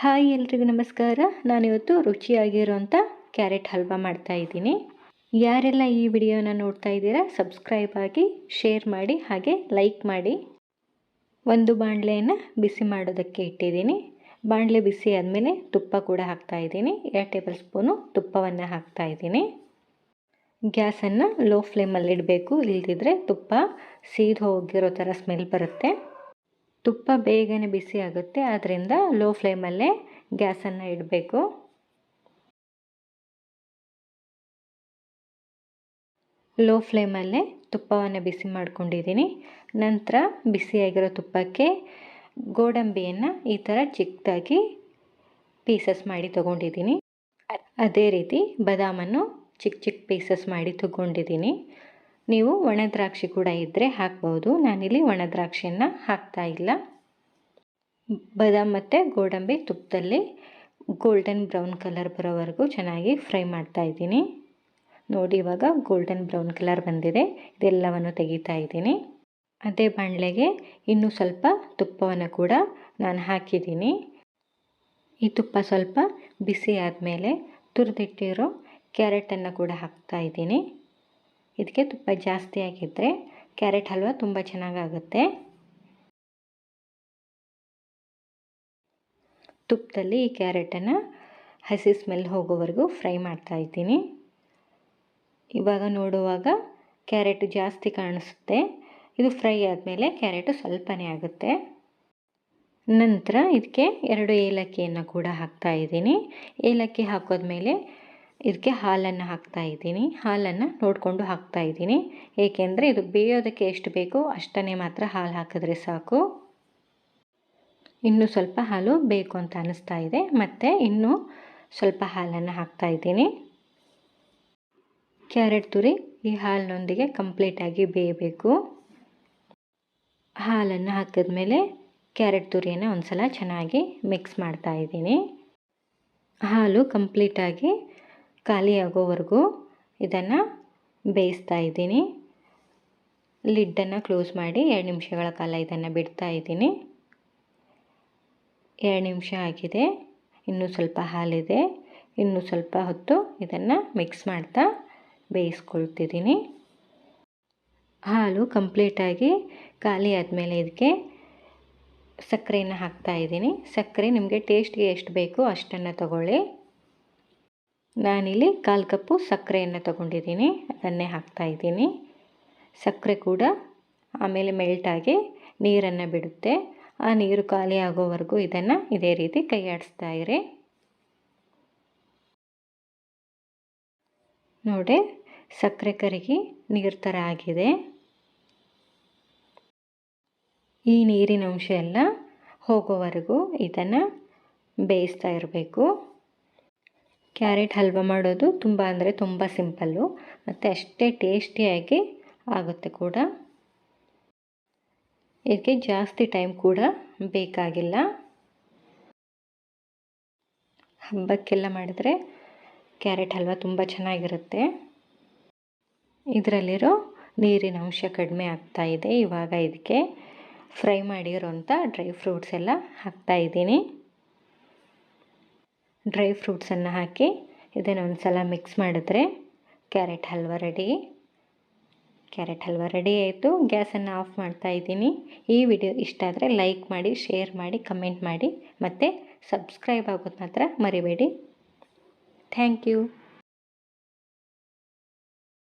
Hi ಎಲ್ರಿಗೂ ನಮಸ್ಕಾರ. ನಾನಿವತ್ತು ರುಚಿಯಾಗಿರುವಂಥ ಕ್ಯಾರೆಟ್ ಹಲ್ವಾ ಮಾಡ್ತಾ ಇದ್ದೀನಿ. ಯಾರೆಲ್ಲ ಈ ವಿಡಿಯೋನ ನೋಡ್ತಾ ಇದ್ದೀರಾ, ಸಬ್ಸ್ಕ್ರೈಬ್ ಆಗಿ, ಶೇರ್ ಮಾಡಿ, ಹಾಗೆ ಲೈಕ್ ಮಾಡಿ. ಒಂದು ಬಾಣಲೆಯನ್ನು ಬಿಸಿ ಮಾಡೋದಕ್ಕೆ ಇಟ್ಟಿದ್ದೀನಿ. ಬಾಣಲೆ ಬಿಸಿ ಆದಮೇಲೆ ತುಪ್ಪ ಕೂಡ ಹಾಕ್ತಾ ಇದ್ದೀನಿ. ಎರಡು ಟೇಬಲ್ ಸ್ಪೂನು ತುಪ್ಪವನ್ನು ಹಾಕ್ತಾ ಇದ್ದೀನಿ. ಗ್ಯಾಸನ್ನು ಲೋ ಫ್ಲೇಮಲ್ಲಿ ಇಡಬೇಕು. ಇಲ್ದಿದ್ರೆ ತುಪ್ಪ ಸೀದ್ ಹೋಗಿರೋ ಥರ ಸ್ಮೆಲ್ ಬರುತ್ತೆ. ತುಪ್ಪ ಬೇಗನೆ ಬಿಸಿ ಆಗುತ್ತೆ. ಆದ್ದರಿಂದ ಲೋ ಫ್ಲೇಮಲ್ಲೇ ಗ್ಯಾಸನ್ನು ಇಡಬೇಕು. ಲೋ ಫ್ಲೇಮಲ್ಲೇ ತುಪ್ಪವನ್ನು ಬಿಸಿ ಮಾಡ್ಕೊಂಡಿದ್ದೀನಿ. ನಂತರ ಬಿಸಿಯಾಗಿರೋ ತುಪ್ಪಕ್ಕೆ ಗೋಡಂಬಿಯನ್ನು ಈ ಥರ ಚಿಕ್ಕದಾಗಿ ಪೀಸಸ್ ಮಾಡಿ ತೊಗೊಂಡಿದ್ದೀನಿ. ಅದೇ ರೀತಿ ಬದಾಮನ್ನು ಚಿಕ್ಕ ಚಿಕ್ಕ ಪೀಸಸ್ ಮಾಡಿ ತೊಗೊಂಡಿದ್ದೀನಿ. ನೀವು ಒಣ ದ್ರಾಕ್ಷಿ ಕೂಡ ಇದ್ದರೆ ಹಾಕ್ಬೋದು. ನಾನಿಲ್ಲಿ ಒಣ ದ್ರಾಕ್ಷಿಯನ್ನು ಹಾಕ್ತಾ ಇಲ್ಲ. ಬದಾಮ್ ಮತ್ತು ಗೋಡಂಬಿ ತುಪ್ಪದಲ್ಲಿ ಗೋಲ್ಡನ್ ಬ್ರೌನ್ ಕಲರ್ ಬರೋವರೆಗೂ ಚೆನ್ನಾಗಿ ಫ್ರೈ ಮಾಡ್ತಾ ಇದ್ದೀನಿ. ನೋಡಿ, ಇವಾಗ ಗೋಲ್ಡನ್ ಬ್ರೌನ್ ಕಲರ್ ಬಂದಿದೆ. ಇದೆಲ್ಲವನ್ನು ತೆಗಿತಾ ಇದ್ದೀನಿ. ಅದೇ ಬಾಣಲೆಗೆ ಇನ್ನೂ ಸ್ವಲ್ಪ ತುಪ್ಪವನ್ನು ಕೂಡ ನಾನು ಹಾಕಿದ್ದೀನಿ. ಈ ತುಪ್ಪ ಸ್ವಲ್ಪ ಬಿಸಿ ಆದಮೇಲೆ ತುರಿದಿಟ್ಟಿರೋ ಕ್ಯಾರೆಟನ್ನು ಕೂಡ ಹಾಕ್ತಾ ಇದ್ದೀನಿ. ಇದಕ್ಕೆ ತುಪ್ಪ ಜಾಸ್ತಿ ಹಾಕಿದರೆ ಕ್ಯಾರೆಟ್ ಹಲ್ವಾ ತುಂಬ ಚೆನ್ನಾಗಾಗುತ್ತೆ. ತುಪ್ಪದಲ್ಲಿ ಈ ಕ್ಯಾರೆಟನ್ನು ಹಸಿ ಸ್ಮೆಲ್ ಹೋಗೋವರೆಗೂ ಫ್ರೈ ಮಾಡ್ತಾ ಇದ್ದೀನಿ. ಇವಾಗ ನೋಡುವಾಗ ಕ್ಯಾರೆಟ್ ಜಾಸ್ತಿ ಕಾಣಿಸುತ್ತೆ. ಇದು ಫ್ರೈ ಆದಮೇಲೆ ಕ್ಯಾರೆಟು ಸ್ವಲ್ಪನೇ ಆಗುತ್ತೆ. ನಂತರ ಇದಕ್ಕೆ ಎರಡು ಏಲಕ್ಕಿಯನ್ನು ಕೂಡ ಹಾಕ್ತಾ ಇದ್ದೀನಿ. ಏಲಕ್ಕಿ ಹಾಕೋದ್ಮೇಲೆ ಇದಕ್ಕೆ ಹಾಲನ್ನು ಹಾಕ್ತಾ ಇದ್ದೀನಿ. ಹಾಲನ್ನು ನೋಡಿಕೊಂಡು ಹಾಕ್ತಾ ಇದ್ದೀನಿ. ಏಕೆಂದರೆ ಇದು ಬೇಯೋದಕ್ಕೆ ಎಷ್ಟು ಬೇಕೋ ಅಷ್ಟನ್ನೇ ಮಾತ್ರ ಹಾಲು ಹಾಕಿದ್ರೆ ಸಾಕು. ಇನ್ನೂ ಸ್ವಲ್ಪ ಹಾಲು ಬೇಕು ಅಂತ ಅನ್ನಿಸ್ತಾ ಇದೆ. ಮತ್ತು ಇನ್ನೂ ಸ್ವಲ್ಪ ಹಾಲನ್ನು ಹಾಕ್ತಾ ಇದ್ದೀನಿ. ಕ್ಯಾರೆಟ್ ತುರಿ ಈ ಹಾಲಿನೊಂದಿಗೆ ಕಂಪ್ಲೀಟಾಗಿ ಬೇಯಬೇಕು. ಹಾಲನ್ನು ಹಾಕಿದ್ಮೇಲೆ ಕ್ಯಾರೆಟ್ ತುರಿಯನ್ನು ಒಂದು ಸಲ ಚೆನ್ನಾಗಿ ಮಿಕ್ಸ್ ಮಾಡ್ತಾ ಇದ್ದೀನಿ. ಹಾಲು ಕಂಪ್ಲೀಟಾಗಿ ಖಾಲಿಯಾಗೋವರೆಗೂ ಇದನ್ನು ಬೇಯಿಸ್ತಾ ಇದ್ದೀನಿ. ಲಿಡ್ಡನ್ನು ಕ್ಲೋಸ್ ಮಾಡಿ ಎರಡು ನಿಮಿಷಗಳ ಕಾಲ ಇದನ್ನು ಬಿಡ್ತಾ ಇದ್ದೀನಿ. ಎರಡು ನಿಮಿಷ ಆಗಿದೆ. ಇನ್ನೂ ಸ್ವಲ್ಪ ಹಾಲಿದೆ. ಇನ್ನೂ ಸ್ವಲ್ಪ ಹೊತ್ತು ಇದನ್ನು ಮಿಕ್ಸ್ ಮಾಡ್ತಾ ಬೇಯಿಸ್ಕೊಳ್ತಿದ್ದೀನಿ. ಹಾಲು ಕಂಪ್ಲೀಟಾಗಿ ಖಾಲಿ ಆದಮೇಲೆ ಇದಕ್ಕೆ ಸಕ್ಕರೆಯನ್ನು ಹಾಕ್ತಾ ಇದ್ದೀನಿ. ಸಕ್ಕರೆ ನಿಮಗೆ ಟೇಸ್ಟ್ಗೆ ಎಷ್ಟು ಬೇಕೋ ಅಷ್ಟನ್ನು ತಗೊಳ್ಳಿ. ನಾನಿಲ್ಲಿ ಕಾಲು ಕಪ್ಪು ಸಕ್ಕರೆಯನ್ನು ತಗೊಂಡಿದ್ದೀನಿ, ಅದನ್ನೇ ಹಾಕ್ತಾ ಇದ್ದೀನಿ. ಸಕ್ಕರೆ ಕೂಡ ಆಮೇಲೆ ಮೆಲ್ಟಾಗಿ ನೀರನ್ನು ಬಿಡುತ್ತೆ. ಆ ನೀರು ಖಾಲಿ ಆಗೋವರೆಗೂ ಇದನ್ನು ಇದೇ ರೀತಿ ಕೈಯಾಡಿಸ್ತಾ ಇರಿ. ನೋಡಿ, ಸಕ್ಕರೆ ಕರಗಿ ನೀರು ಥರ ಆಗಿದೆ. ಈ ನೀರಿನ ಅಂಶ ಎಲ್ಲ ಹೋಗೋವರೆಗೂ ಇದನ್ನು ಬೇಯಿಸ್ತಾ ಇರಬೇಕು. ಕ್ಯಾರೆಟ್ ಹಲ್ವ ಮಾಡೋದು ತುಂಬ ಅಂದರೆ ತುಂಬ ಸಿಂಪಲ್ಲು, ಮತ್ತು ಅಷ್ಟೇ ಟೇಸ್ಟಿಯಾಗಿ ಆಗುತ್ತೆ ಕೂಡ. ಇದಕ್ಕೆ ಜಾಸ್ತಿ ಟೈಮ್ ಕೂಡ ಬೇಕಾಗಿಲ್ಲ. ಹಬ್ಬಕ್ಕೆಲ್ಲ ಮಾಡಿದರೆ ಕ್ಯಾರೆಟ್ ಹಲ್ವ ತುಂಬ ಚೆನ್ನಾಗಿರುತ್ತೆ. ಇದರಲ್ಲಿರೋ ನೀರಿನ ಅಂಶ ಕಡಿಮೆ ಆಗ್ತಾ ಇದೆ. ಇವಾಗ ಇದಕ್ಕೆ ಫ್ರೈ ಮಾಡಿರೋಂಥ ಡ್ರೈ ಫ್ರೂಟ್ಸ್ ಎಲ್ಲ ಹಾಕ್ತಾ ಇದ್ದೀನಿ. ಡ್ರೈ ಫ್ರೂಟ್ಸನ್ನು ಹಾಕಿ ಇದನ್ನು ಒಂದು ಸಲ ಮಿಕ್ಸ್ ಮಾಡಿದ್ರೆ carrot halwa ready. Carrot halwa ready ಆಯಿತು. ಗ್ಯಾಸನ್ನು ಆಫ್ ಮಾಡ್ತಾ ಇದ್ದೀನಿ. ಈ ವಿಡಿಯೋ ಇಷ್ಟ ಆದರೆ ಲೈಕ್ ಮಾಡಿ, ಶೇರ್ ಮಾಡಿ, ಕಮೆಂಟ್ ಮಾಡಿ ಮತ್ತು ಸಬ್ಸ್ಕ್ರೈಬ್ ಆಗೋದು ಮಾತ್ರ ಮರಿಬೇಡಿ. Thank you.